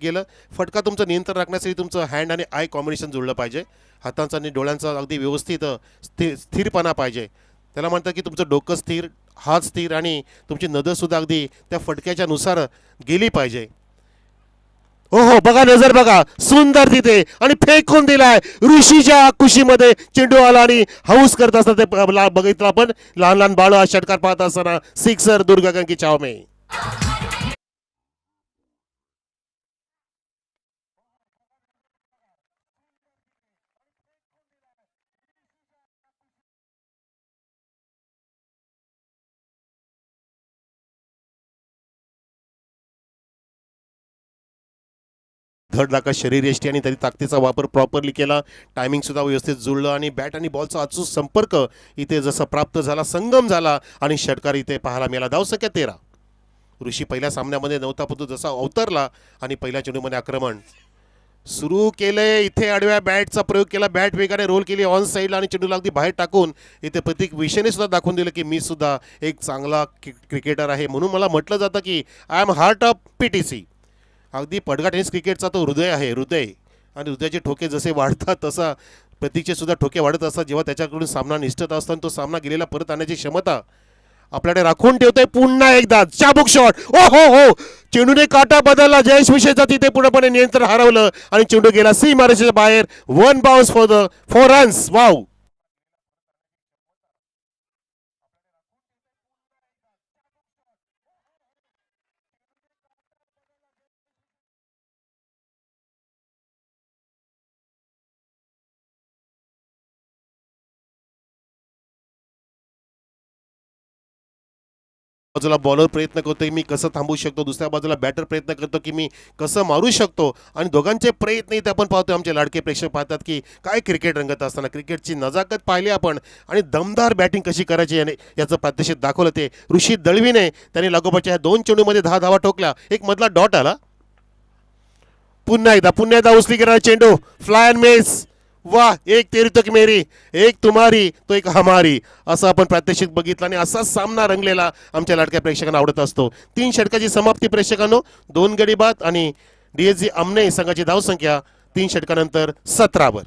गेलं. फटका तुमचं नियंत्रण राखण्यासाठी तुमचं हँड आणि आय कॉम्बिनेशन जुळलं पाहिजे. हातांचा आणि डोळ्यांचा अगदी व्यवस्थित स्थिर स्थिरपणा पाहिजे. त्याला म्हणतात की तुमचं डोकं स्थिर हात स्थिर आणि तुमची नजरसुद्धा अगदी त्या फटक्याच्या नुसार गेली पाहिजे. हो हो बघा नजर बघा. सुंदर तिथे आणि फेकून दिलाय. ऋषीच्या कुशीमध्ये चेंडू आला आणि हाऊस करत असताना ते बघितलं आपण. लहान लहान बाळ षटकार पाहत असताना सिक्सर दुर्गागन चावमे. धड लाका शरीर यष्टी आणि त्याची ताकदीचा वापर प्रॉपरली केला. टायमिंगसुद्धा व्यवस्थित जुळलं आणि बॅट आणि बॉलचा अचूक संपर्क इथे जसा प्राप्त झाला संगम झाला आणि षटकार इथे पाहायला मिळाला. धाव संख्या तेरा. ऋषी पहिल्या सामन्यामध्ये नव्हता परंतु जसा अवतरला आणि पहिल्या चेंडूमध्ये आक्रमण सुरू केलंय इथे आडव्या बॅटचा प्रयोग केला. बॅट वेगाने रोल केली. ऑन साईडला आणि चेंडूला अगदी बाहेर टाकून इथे प्रत्येक विषयाने सुद्धा दाखवून दिलं की मी सुद्धा एक चांगला क्रिकेटर आहे. म्हणून मला म्हटलं जातं की I am heart of P T C अगदी पडगा टेनिस क्रिकेटचा तो हृदय आहे हृदय. आणि हृदयाचे ठोके जसे वाढतात तसा प्रतीकचे सुद्धा ठोके वाढत असतात. जेव्हा त्याच्याकडून सामना निष्ठत असतो आणि तो सामना गेलेला परत आणण्याची क्षमता आपल्याकडे राखून ठेवतोय पुन्हा एकदा. चाबुक शॉट ओ हो हो. चेंडूने काटा बदलला. जयेश विषयचा तिथे पूर्णपणे नियंत्रण हरवलं आणि चेंडू गेला. सी. महाराष्ट्राच्या बाहेर. One bounce for the four runs wow बाजूला बॉलर प्रयत्न करतोय मी कसं थांबू शकतो दुसऱ्या बाजूला बॅटर प्रयत्न करतो की मी कसं मारू शकतो. आणि दोघांचे प्रयत्न इथे आपण पाहतो आमचे लाडके प्रेक्षक पाहतात की काय क्रिकेट रंगत असताना क्रिकेटची नजाकत पाहिली आपण आणि दमदार बॅटिंग कशी करायची याने याचं प्रात्यक्षिक दाखवलं ते ऋषी दळवीने. त्याने लागोपाच्या ह्या दोन चेंडूमध्ये दहा धावा ठोकल्या. एक मधला डॉट आला. पुन्हा एकदा पुन्हा एकदा उचली गेला चेंडू. फ्लाय अँड मेस वा एक तेरी तक मेरी एक तुम्हारी तो एक हमारी. असं आपण प्रात्यक्षिक बघितलं आणि असाच सामना रंगलेला आमच्या लाडक्या प्रेक्षकांना आवडत असतो. तीन षटकाची समाप्ती प्रेक्षकांनो. दोन गडी बाद आणि डीएसजी अमने संघाची धावसंख्या तीन षटकानंतर सतरावर.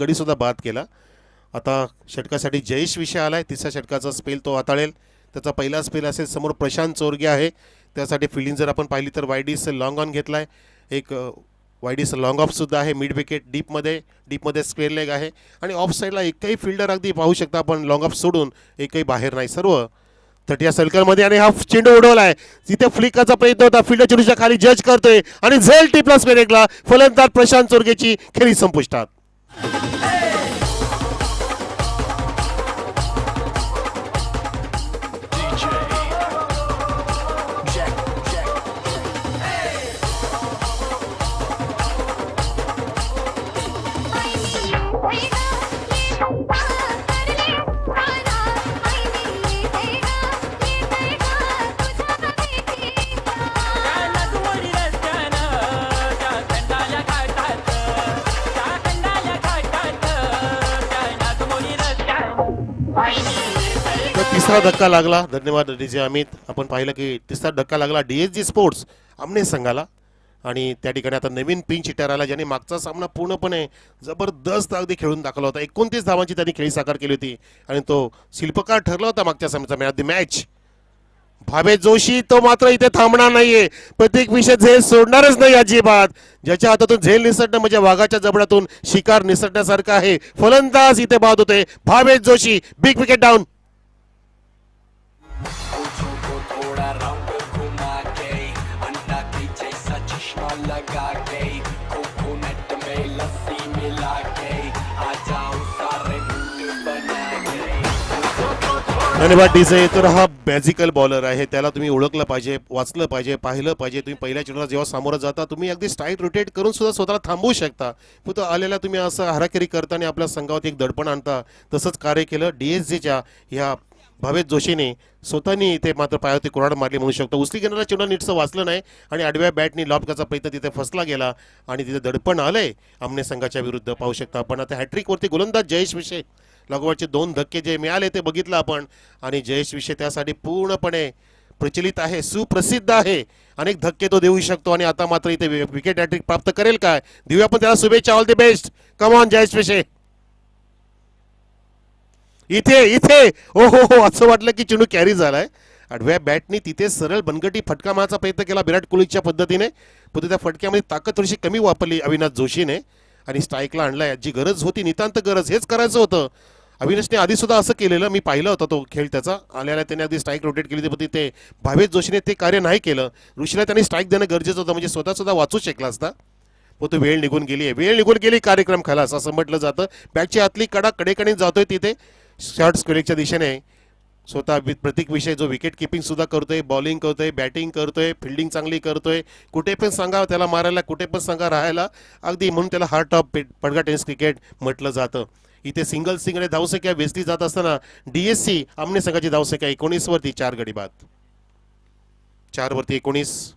गडी सुद्धा बाद केला. आता षटकासाठी जयेश विषय आलाय. तिसऱ्या षटकाचा स्पेल तो हाताळेल. त्याचा पहिला स्पेल असेल समोर प्रशांत चोरगे आहे. त्यासाठी फिल्डिंग जर आपण पाहिली तर वायडीस लॉंग ऑन घेतलाय. एक वायडीस लॉंग ऑफ सुद्धा आहे. मिड विकेट डीपमध्ये डीपमध्ये स्क्वेअर लेग आहे. आणि ऑफ साईडला एकही फिल्डर अगदी पाहू शकता आपण. लॉंग ऑफ सोडून एकही बाहेर नाही. सर्व थटिया या सर्कलमध्ये आणि हा चेंडू उडवलाय. तिथे फ्लिकाचा प्रयत्न होता फिल्डर चेंडूच्या खाली जज करतोय. आणि झेल टी प्लस मेरेकला फलंदाज प्रशांत चोरगेची खेळी संपुष्टात. त्या तिसरा धक्का लागला. धन्यवाद डीजे अमित. आपण पाहिलं की तिसरा धक्का लागला डीएसजी स्पोर्ट्स आमने संघाला. आणि त्या ठिकाणी आता नवीन पिंच हिटर आला ज्याने मागचा सामना पूर्णपणे जबरदस्त अगदी खेळून दाखवला होता. एकोणतीस धावांची त्यांनी खेळी साकार केली होती. आणि तो शिल्पकार ठरला होता मागच्या सामन्याचा. Match the match Bhave Joshi तो मात्र इथे थांबणार नाहीये. प्रत्येक विषय झेल सोडणारच नाही अजिबात. ज्याच्या हातातून झेल निसटणं म्हणजे वाघाच्या जबड्यातून शिकार निसटण्यासारखं आहे. फलंदाज इथे बाद होते. Bhavesh Joshi big wicket down आ जाओ सारे बना धन्यवाद डीजे. तर हा बॅझिकल बॉलर आहे. त्याला तुम्ही ओळखलं पाहिजे वाचलं पाहिजे पाहिलं पाहिजे. तुम्ही पहिल्या चेंडूला जेव्हा सामोरं जाता तुम्ही अगदी स्ट्राईक रोटेट करून सुद्धा स्वतःला थांबवू शकता. पण तो आलेला तुम्ही असं हाराकिरी करताना आपल्या संघावरती एक दडपण आणता. तसंच कार्य केलं डी एस जीच्या ह्या भावेश जोशीने स्वतःनी इथे मात्र पायावरती कुराड मारली म्हणू शकतो. उसली घेणारा चेंडू नीटसं वाचलं नाही आणि आडव्या बॅटनी लॉब करायचा प्रयत्न तिथे फसला गेला आणि तिथे दडपण आलंय. आमने संघाच्या विरुद्ध पाहू शकता आपण. आता हॅट्रिकवरती गोलंदाज जयेश विषय. लागोवाडचे दोन धक्के जे मिळाले ते बघितलं आपण. आणि जयेश विषय त्यासाठी पूर्णपणे प्रचलित आहे सुप्रसिद्ध आहे. अनेक धक्के तो देऊ शकतो आणि आता मात्र इथे विकेट हॅट्रिक प्राप्त करेल काय? देऊया पण त्याला शुभेच्छा. All the best come on Jayesh विषय. इथे इथे. ओ हो हो असं वाटलं की चेंडू कॅरी झालाय. आडव्या बॅटनी तिथे सरळ बनगटी फटका मारायचा प्रयत्न केला विराट कोहलीच्या पद्धतीने. पण त्या फटक्यामध्ये ताकद थोडीशी कमी वापरली अविनाश जोशीने. आणि स्ट्राईकला आणलाय. जी गरज होती नितांत गरज. हेच करायचं होतं. अविनाशने आधी सुद्धा असं केलेलं. मी पाहिलं होतं तो खेळ त्याचा. आल्याला त्याने आधी स्ट्राईक रोटेट केली होती ते भावेश जोशीने ते कार्य नाही केलं. ऋषीला त्यांनी स्ट्राईक देणं गरजेचं होतं. म्हणजे स्वतः सुद्धा वाचू शकला असता. पण तो वेळ निघून गेली आहे वेळ निघून गेली कार्यक्रम खालास असं म्हटलं जातं. बॅटची आतली कडा कडेकडे जातोय तिथे. शॉर्ट स्क्वेअरच्या दिशेने स्वतः प्रत्येक विषय जो विकेट किपिंगसुद्धा करतो करतोय बॉलिंग करतोय बॅटिंग करतोय फिल्डिंग चांगली करतोय. कुठे पण सांगा त्याला मारायला कुठे पण सांगा राहायला अगदी म्हणून त्याला heart of Padga tennis cricket म्हटलं जातं. इथे सिंगल सिंगल धावसंख्या वेचली जात असताना डीएससी आमने संघाची धावसंख्या एकोणीसवरती चार गडी बाद. चारवरती एकोणीस.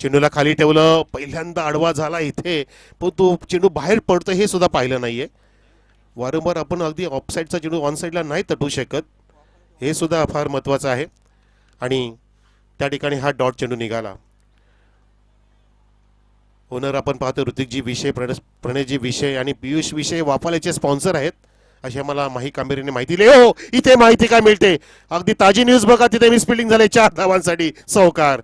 चेंडूला खाली ठेवलं पहिल्यांदा आडवा झाला इथे. पण तो चेंडू बाहेर पडतो हे सुद्धा पाहिलं नाहीये. वारंवार आपण अगदी ऑफसाईडचा चेंडू ऑन साईडला नाही तटू शकत. हे सुद्धा फार महत्त्वाचं आहे. आणि त्या ठिकाणी हा डॉट चेंडू निघाला. ओनर आपण पाहतो ऋतिकजी विषय प्रण प्रणयजी विषय आणि पियुष विषय वाफाल्याचे स्पॉन्सर आहेत. अशी मला माही कांबेरीने माहिती दिली. हो इथे माहिती काय मिळते? अगदी ताजी न्यूज बघा तिथे मिसफिल्डिंग झाले चार धावांसाठी. सहकार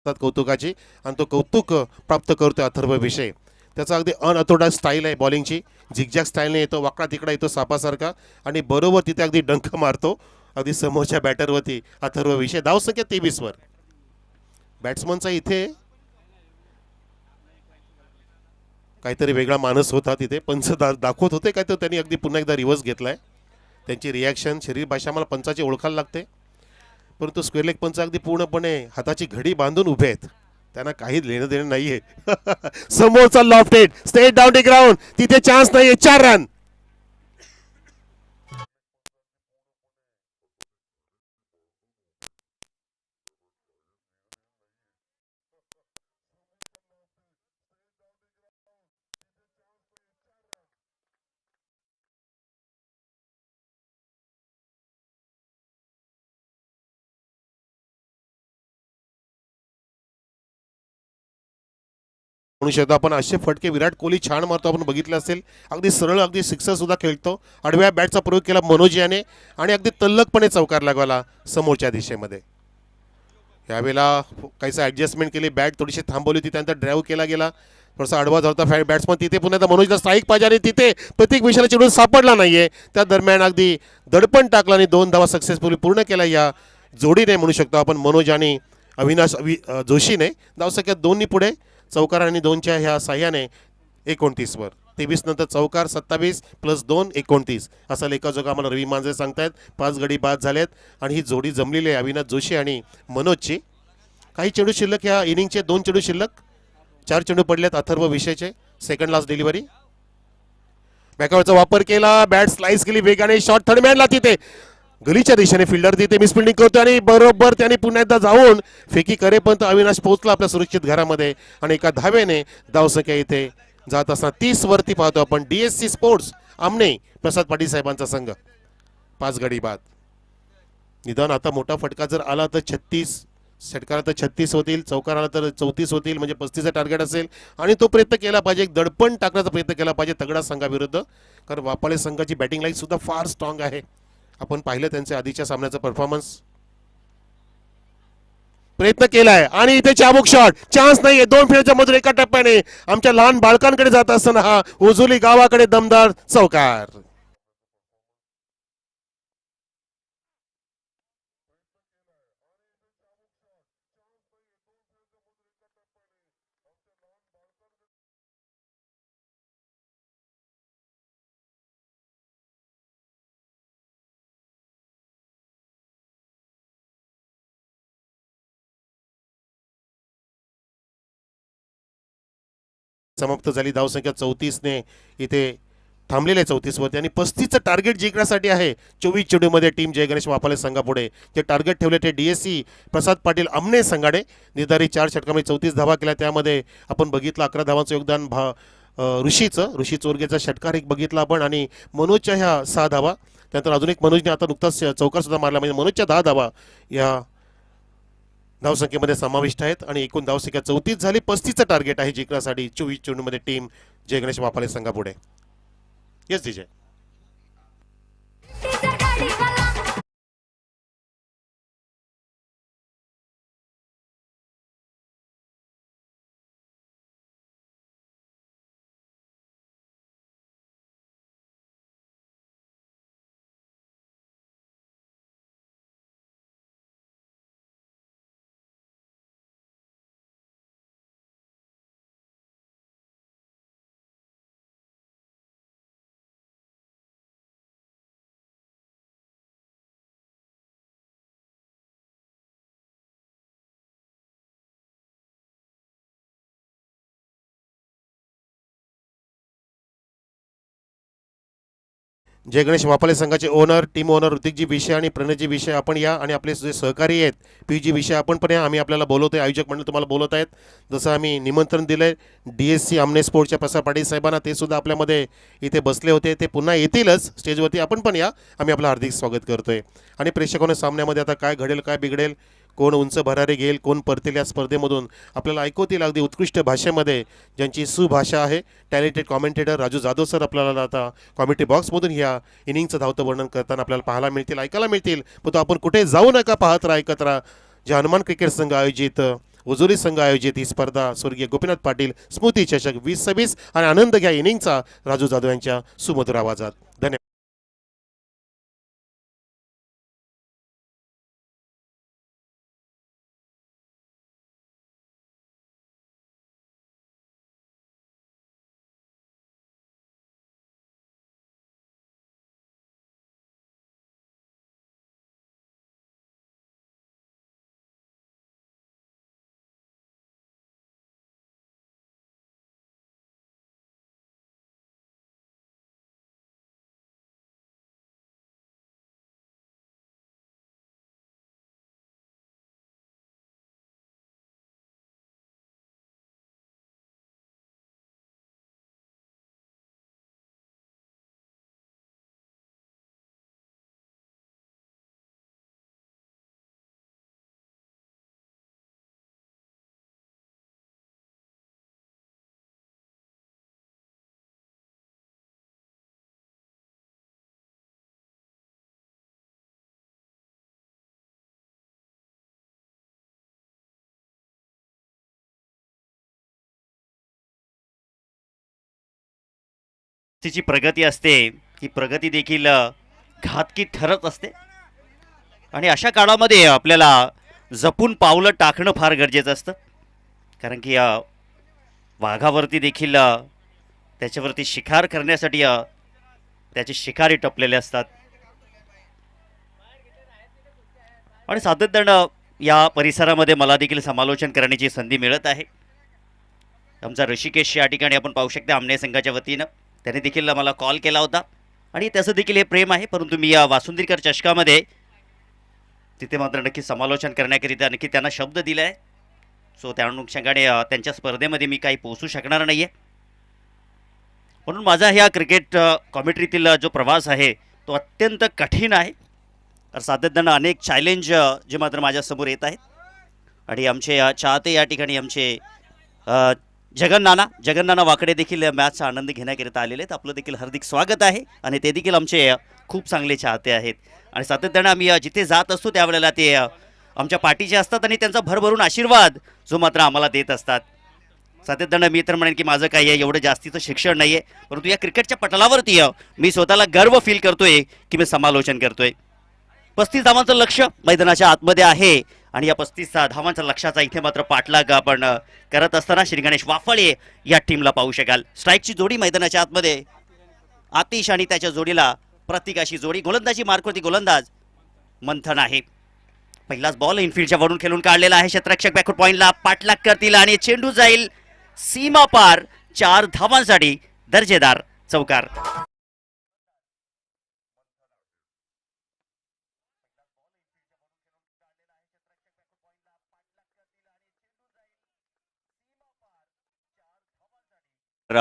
असतात कौतुकाची. आणि तो कौतुक प्राप्त करतोय अथर्व विषय. त्याचा अगदी अनअतोडा स्टाईल आहे बॉलिंगची झिकझॅक स्टाईलने येतो वाकडा तिकडा येतो सापासारखा. आणि बरोबर तिथे अगदी डंक मारतो. अगदी समोरच्या बॅटरवरती अथर्व विषय. धावसंख्या तेवीसवर बॅट्समनचा इथे काहीतरी वेगळा मानस होता तिथे. पंच दा दाखवत होते काय तर त्यांनी अगदी पुन्हा एकदा रिव्हर्स घेतलाय. त्यांची रिॲक्शन शरीर भाषा मला पंचाची ओळखायला लागते. परंतु स्क्वेअर लेग पंच अगदी पूर्णपणे हाताची घडी बांधून उभे आहेत. त्यांना काही लेणं देणं नाहीये. समोरचा lofted straight down the ground तिथे चान्स नाहीये. चार रन म्हणू शकतो आपण असे फटके विराट कोहली छान मारतो आपण बघितलं असेल. अगदी सरळ अगदी सिक्सर सुद्धा खेळतो. आडव्या बॅटचा प्रयोग केला मनोज याने आणि अगदी तल्लकपणे चौकार लागवला समोरच्या दिशेमध्ये. यावेळेला काहीसा ॲडजस्टमेंट केली बॅट थोडीशी थांबवली होती त्यानंतर ड्राईव्ह केला गेला. थोडासा आडवा झाला फॅ बॅट्समन तिथे पुन्हा मनोजला स्ट्राईक पाहिजे आणि तिथे प्रत्येक विषयाला चिडून सापडला नाही आहे त्या दरम्यान अगदी दडपण टाकला आणि दोन धावा सक्सेसफुली पूर्ण केला या जोडीने म्हणू शकतो आपण मनोज आणि अविनाश अवि जोशीने. धावसंख्या दोन्ही पुढे. चौकार आणि दोनच्या ह्या साह्याने एकोणतीसवर तेवीस नंतर चौकार सत्तावीस प्लस दोन एकोणतीस. असा लेखाजोग आम्हाला रवी मांजरे सांगतायत पाच गडी बाद झालेत आणि ही जोडी जमलेली आहे अविनाश जोशी आणि मनोजची. काही चेंडू शिल्लक ह्या इनिंगचे दोन चेंडू शिल्लक. चार चेंडू पडलेत अथर्व विषयचे. सेकंड लास्ट डिलिव्हरी बॅकवरचा वापर केला बॅट स्लाइस केली वेगाने. शॉर्ट थर्ड मॅनला तिथे. गलीच्या दिशेने फिल्डर तिथे मिसफिल्डिंग करतो आणि बरोबर त्याने पुन्हा एकदा जाऊन फेकी करेपर्यंत अविनाश पोहोचला आपल्या सुरक्षित घरामध्ये. आणि एका धावेने धावसंख्या इथे जात असताना तीस वरती पाहतो आपण डी एस सी स्पोर्ट्स आमने प्रसाद पाटील साहेबांचा संघ. पाच गडी बाद. निदान आता मोठा फटका जर आला तर छत्तीस षटकार तर छत्तीस होतील चौकार आला तर चौतीस होतील म्हणजे पस्तीसचा टार्गेट असेल. आणि तो प्रयत्न केला पाहिजे एक दडपण टाकण्याचा प्रयत्न केला पाहिजे तगडा संघाविरुद्ध. कारण वापाळे संघाची बॅटिंग लाईन सुद्धा फार स्ट्रॉंग आहे. आपण पाहिलं त्यांच्या आधीच्या सामन्याचा परफॉर्मन्स प्रयत्न केलाय. आणि इथे चाबुक शॉट चान्स नाहीये. दोन फिरच्या मधून एका टप्प्याने आमच्या लहान बाळकांकडे जात असताना हा उजुली गावाकडे दमदार चौकार. समाप्त झाली. धावसंख्या चौतीसने इथे थांबलेले चौतीसवरती. आणि पस्तीसचं टार्गेट जिंकण्यासाठी आहे. चोवीस चेडूमध्ये टीम जयगणेश वापाले संघापुढे. जे टार्गेट ठेवले ते D S C Prasad Patil अमने संघाडे. निर्धारित चार षटकामध्ये चौतीस धावा केल्या. त्यामध्ये आपण बघितलं अकरा धावांचं योगदान. भा ऋषीचं. ऋषी चोरगेचा षटकार एक बघितला आपण. आणि मनोजच्या ह्या सहा धावा. त्यानंतर अजून एक मनोजने आता नुकताच चौकार सुद्धा मारला. म्हणजे मनोजच्या दहा धावा या धावसंख्येमध्ये समाविष्ट आहेत आणि एकूण धावसंख्या चौतीस झाली. पस्तीसचं टार्गेट आहे जिंकण्यासाठी चोवीस चेंडूमध्ये टीम जय गणेश वापाले संघापुढे. येस विजय जय गणेश वापाले संघाचे ओनर टीम ओनर ऋतिकजी विषय आणि प्रणयजी विषय आपण या आणि आपले जे सहकारी आहेत पी जी विषय आपण पण या. आम्ही आपल्याला बोलवतो आहे आयोजक मंडळ तुम्हाला बोलत आहेत. जसं आम्ही निमंत्रण दिलं आहे डी एस सी आमने स्पोर्टच्या प्रसाद पाटील साहेबांना ते सुद्धा आपल्यामध्ये इथे बसले होते. ते पुन्हा येतीलच स्टेजवरती आपण पण या. आम्ही आपलं हार्दिक स्वागत करतो आहे आणि प्रेक्षकांना सामन्यामध्ये आता काय घडेल काय बिघडेल कोण उंच भरारे घेईल कोण परतील या स्पर्धेमधून. आपल्याला ऐकवतील अगदी उत्कृष्ट भाषेमध्ये ज्यांची सुभाषा आहे. Talented commentator Raju Jadhav sir आपल्याला आता कॉमेंट्री बॉक्समधून ह्या इनिंगचं धावतं वर्णन करताना आपल्याला पाहायला मिळतील ऐकायला मिळतील. पण तो आपण कुठे जाऊ नका पाहत राहा ऐकत राहा. जे हनुमान क्रिकेट संघ आयोजित उजुरी संघ आयोजित ही स्पर्धा स्वर्गीय गोपीनाथ पाटील स्मृती चषक वीस सव्वीस आणि आनंद घ्या इनिंगचा राजू जाधव यांच्या सुमधुर आवाजात. तिची प्रगती असते ही प्रगती देखील घातकी ठरत असते. आणि अशा काळामध्ये आपल्याला जपून पावलं टाकणं फार गरजेचं असतं. कारण की वाघावरती देखील त्याच्यावरती शिकार करण्यासाठी त्याचे शिकारी टपलेले असतात. आणि सातत्यानं या परिसरामध्ये मला देखील समालोचन करण्याची संधी मिळत आहे. आमचा ऋषिकेश या ठिकाणी आपण पाहू शकता आमने संघाच्या वतीनं. त्याने देखील मला कॉल केला होता. आणि त्याचं देखील हे प्रेम आहे परंतु मी या वासुंदीकर चषकामध्ये तिथे मात्र नक्की समालोचन करण्याकरिता नक्की त्यांना शब्द दिला आहे सो त्या अनुषंगाने त्यांच्या स्पर्धेमध्ये मी काही पोचू शकणार नाही आहे म्हणून माझा ह्या क्रिकेट कॉमेंट्रीतील जो प्रवास आहे तो अत्यंत कठीण आहे. तर सातत्यानं अनेक चॅलेंज जे मात्र माझ्यासमोर येत आहेत. आणि आमचे चाहते या ठिकाणी आमचे जगन्नाना जगन्नाना वाकडे देखील या मॅचचा आनंद घेण्याकरिता आलेले आहेत. आपलं देखील हार्दिक स्वागत आहे आणि ते देखील आमचे खूप चांगले चाहते आहेत. आणि सातत्यानं आम्ही जिथे जात असतो त्यावेळेला ते आमच्या पाठीचे असतात आणि त्यांचा भरभरून आशीर्वाद जो मात्र आम्हाला देत असतात. सातत्यानं मी तर म्हणेन की माझं काही आहे एवढं जास्तीचं शिक्षण नाही आहे परंतु या क्रिकेटच्या पटलावरती मी स्वतःला गर्व फील करतोय की मी समालोचन करतोय. पस्तीस धावांचं लक्ष मैदानाच्या आतमध्ये आहे. आणि या पस्तीस धावांच्या लक्षाचा इथे मात्र पाठलाग आपण करत असताना श्री गणेश वाफळे या टीमला पाहू शकाल. स्ट्राईकची जोडी मैदानाच्या आतमध्ये. आतिश आणि त्याच्या जोडीला प्रतीकाशी जोडी. गोलंदाजी मार्कवरती गोलंदाज मंथन आहे. पहिलाच बॉल इनफिल्डच्या वरून खेळून काढलेला आहे क्षेत्ररक्षक. बॅकवर्ड पॉईंटला पाठलाग करतील आणि चेंडू जाईल सीमा पार. चार धावांसाठी दर्जेदार चौकार. तर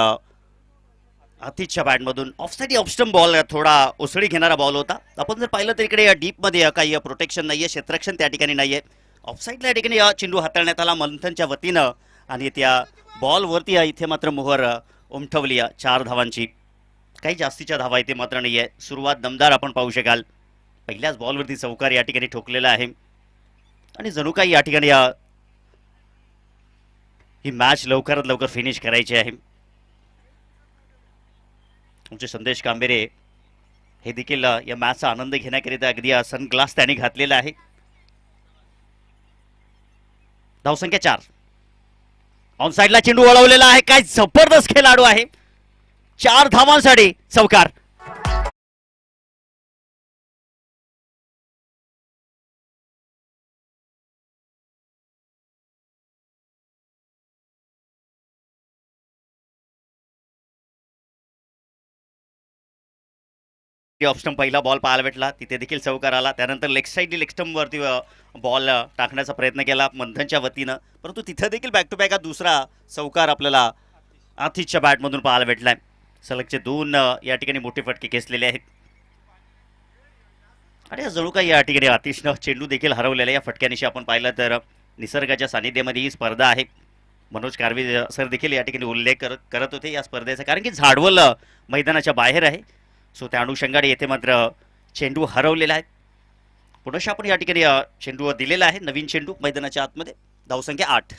आतिथच्या बॅटमधून ऑफसाईड ऑफस्टम बॉल थोडा उसळी घेणारा बॉल होता. आपण जर पाहिलं तर इकडे या डीपमध्ये काही प्रोटेक्शन नाही आहे क्षेत्ररक्षण त्या ठिकाणी नाही आहे ऑफसाईडला या ठिकाणी या चेंडू हाताळण्यात आला मंथनच्या वतीनं आणि त्या बॉलवरती इथे मात्र मोहर उमठवली आहे चार धावांची. काही जास्तीच्या धावा इथे मात्र नाही आहे सुरुवात दमदार आपण पाहू शकाल. पहिल्याच बॉलवरती चौकार या ठिकाणी ठोकलेला आहे. आणि जणू काही या ठिकाणी ही मॅच लवकरात लवकर फिनिश करायची आहे. तुमचे संदेश कांबेरे हे देखील या मॅचचा आनंद घेण्याकरिता अगदी सनग्लास त्यांनी घातलेला आहे. धावसंख्या चार. ऑन साईडला चेंडू वळवलेला आहे. काय जबरदस्त खेळाडू आहे. चार धावांसाठी चौकार. ऑप्शन पहिला बॉल पाहायला भेटला. तिथे देखील चौकार आला. त्यानंतर लेग साईड लेग बॉल टाकण्याचा प्रयत्न केला मंथनच्या वतीनं. परंतु तिथं देखील बॅक टू बॅक हा दुसरा चौकार आपल्याला आतिशच्या बॅटमधून पाहायला भेटलाय. सलगचे दोन या ठिकाणी मोठे फटके खेचलेले आहेत. आणि जणू काही या ठिकाणी आतिशनं चेंडू देखील हरवलेला या फटक्यानिशी आपण पाहिलं तर निसर्गाच्या सानिध्यामध्ये ही स्पर्धा आहे. मनोज कारवी सर देखील या ठिकाणी उल्लेख करत करत होते या स्पर्धेचा. कारण की झाडवल मैदानाच्या बाहेर आहे. सो त्या अनुषंगाने येथे मात्र चेंडू हरवलेला आहे. पुनश्च आपण या ठिकाणी चेंडूवर चेंडू दिलेला आहे नवीन चेंडू मैदानाच्या आतमध्ये. धावसंख्या आठ.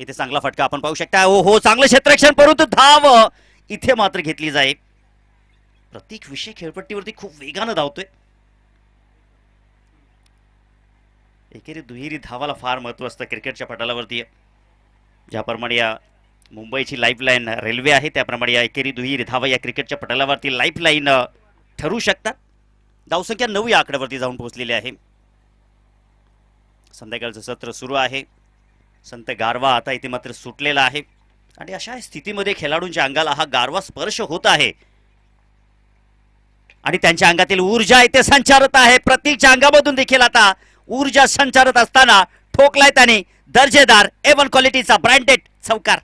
इथे चांगला फटका आपण पाहू शकता. हो हो चांगलं क्षेत्रक्षण परंतु धाव इथे मात्र घेतली जाईल प्रत्येक विषय खेळपट्टीवरती खूप वेगानं धावतोय. एकेरी दुहेरी धावाला फार महत्त्व असतं क्रिकेटच्या पटालावरती. ज्याप्रमाणे या मुंबईची लाईफलाईन रेल्वे आहे. त्याप्रमाणे या एकेरी दुहेरी धावा या क्रिकेटच्या पटलावरती लाईफलाईन ठरू शकतात. धावसंख्या नऊ या आकड्यावरती जाऊन पोहोचलेली आहे. संध्याकाळचं सत्र सुरू आहे. संत गारवा आता इथे मात्र सुटलेला आहे. आणि अशा स्थितीमध्ये खेळाडूंच्या अंगाला हा गारवा स्पर्श होत आहे. आणि त्यांच्या अंगातील ऊर्जा इथे संचारत आहे. प्रत्येकच्या अंगामधून देखील आता ऊर्जा संचारत असताना ठोकलाय त्याने दर्जेदार एवन क्वालिटीचा ब्रँडेड चौकार.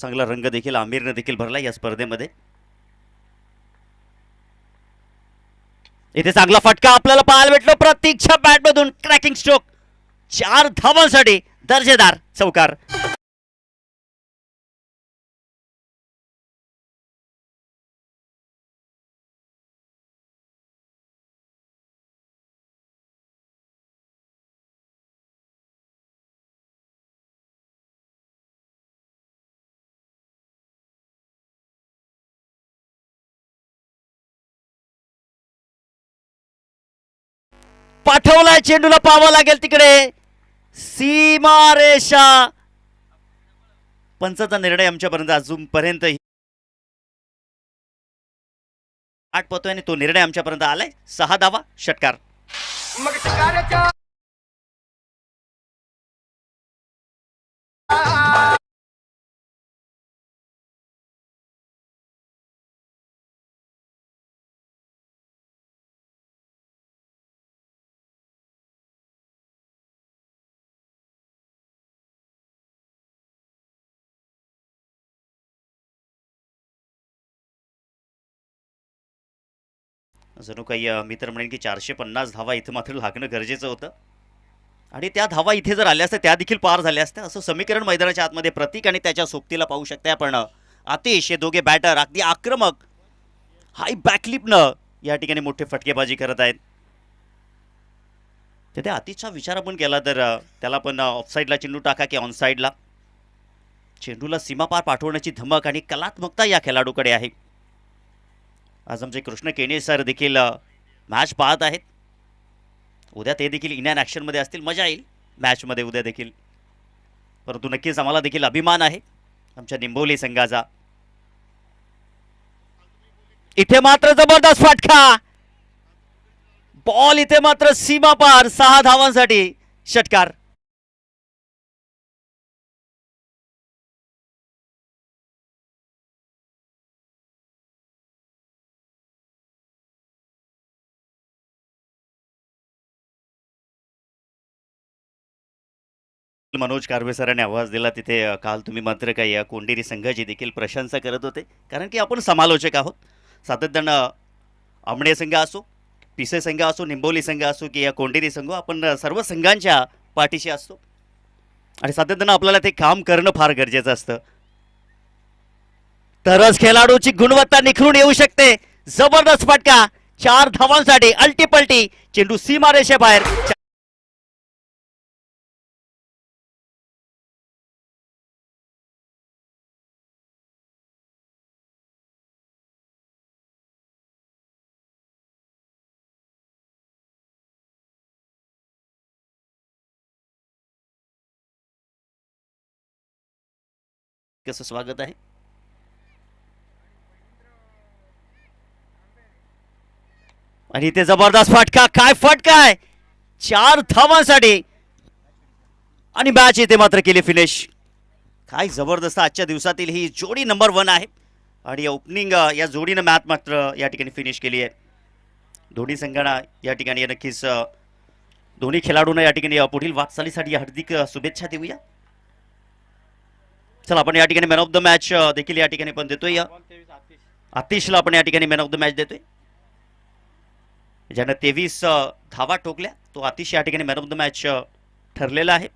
चांगला रंग देखील आमिरनं देखील भरला या स्पर्धेमध्ये. इथे चांगला फटका आपल्याला पाहायला भेटलो. प्रतीक्षा बॅटमधून क्रॅकिंग स्ट्रोक. चार धावांसाठी दर्जेदार चौकार. पाठवलाय चेंडूला पाहावा लागेल तिकडे. सीमारेषा पंचाचा निर्णय आमच्यापर्यंत अजूनपर्यंत आठ पतोय आणि तो निर्णय आमच्यापर्यंत आलाय. सहा धावा षटकार. मग जणू काही मी तर म्हणेन की चारशे पन्नास धावा इथं मात्र लागणं गरजेचं होतं. आणि त्या धावा इथे जर आल्या असत्या त्या देखील पार झाल्या असत्या. असं समीकरण मैदानाच्या आतमध्ये प्रतीक आणि त्याच्या सोबतीला पाहू शकते आपण आतिश हे दोघे बॅटर अगदी आक्रमक हाय बॅकलिपनं या ठिकाणी मोठे फटकेबाजी करत आहेत. तर त्या आतिशचा विचार आपण केला तर त्याला पण ऑफसाईडला चेंडू टाका की ऑनसाईडला चेंडूला सीमापार पाठवण्याची धमक आणि कलात्मकता या खेळाडूकडे आहे. आज आमचे कृष्ण केणे सर देखील मॅच पाहत आहेत. उद्या ते देखील इन ॲन ॲक्शनमध्ये असतील. मजा येईल मॅचमध्ये उद्या देखील. परंतु नक्कीच आम्हाला देखील अभिमान आहे आमच्या निंबोली संघाचा. इथे मात्र जबरदस्त फाटका. बॉल इथे मात्र सीमा पार सहा धावांसाठी षटकार. मनोज कारवे सरांनी आवाज दिला. तिथे काल तुम्ही मात्र काही अ, कोंडेरी संघाची देखील प्रशंसा करत होते. कारण की आपण समालोचक आहोत. सातत्यानं आमणे संघ असो पिसे संघ असो निंबोली संघ असो की या कोंडेरी संघ आपण सर्व संघांच्या पाठीशी असतो. आणि सातत्यानं आपल्याला ते काम करणं फार गरजेचं असतं. तरच खेळाडूची गुणवत्ता निखरून येऊ शकते. जबरदस्त फटका. चार धावांसाठी अल्टीपल्टी. चेंडू सीमारेषेबाहेर कसं स्वागत आहे? आणि इथे जबरदस्त फटका. काय फटका आहे? चार धावांसाठी. आणि मॅच इथे मात्र केली फिनिश काय जबरदस्त आजच्या दिवसातील ही जोडी नंबर वन आहे. आणि ओपनिंग या जोडीनं मॅच मात्र या ठिकाणी फिनिश केली आहे. दोन्ही संघांना या ठिकाणी नक्कीच दोन्ही खेळाडूंना या ठिकाणी पुढील वाटचालीसाठी हार्दिक शुभेच्छा देऊया. चला आपण या ठिकाणी मॅन ऑफ द मॅच देखील या ठिकाणी पण देतोय. या आतिशला आपण या ठिकाणी मॅन ऑफ द मॅच देतोय. ज्यानं तेवीस धावा ठोकल्या तो आतिश या ठिकाणी मॅन ऑफ द मॅच ठरलेला आहे.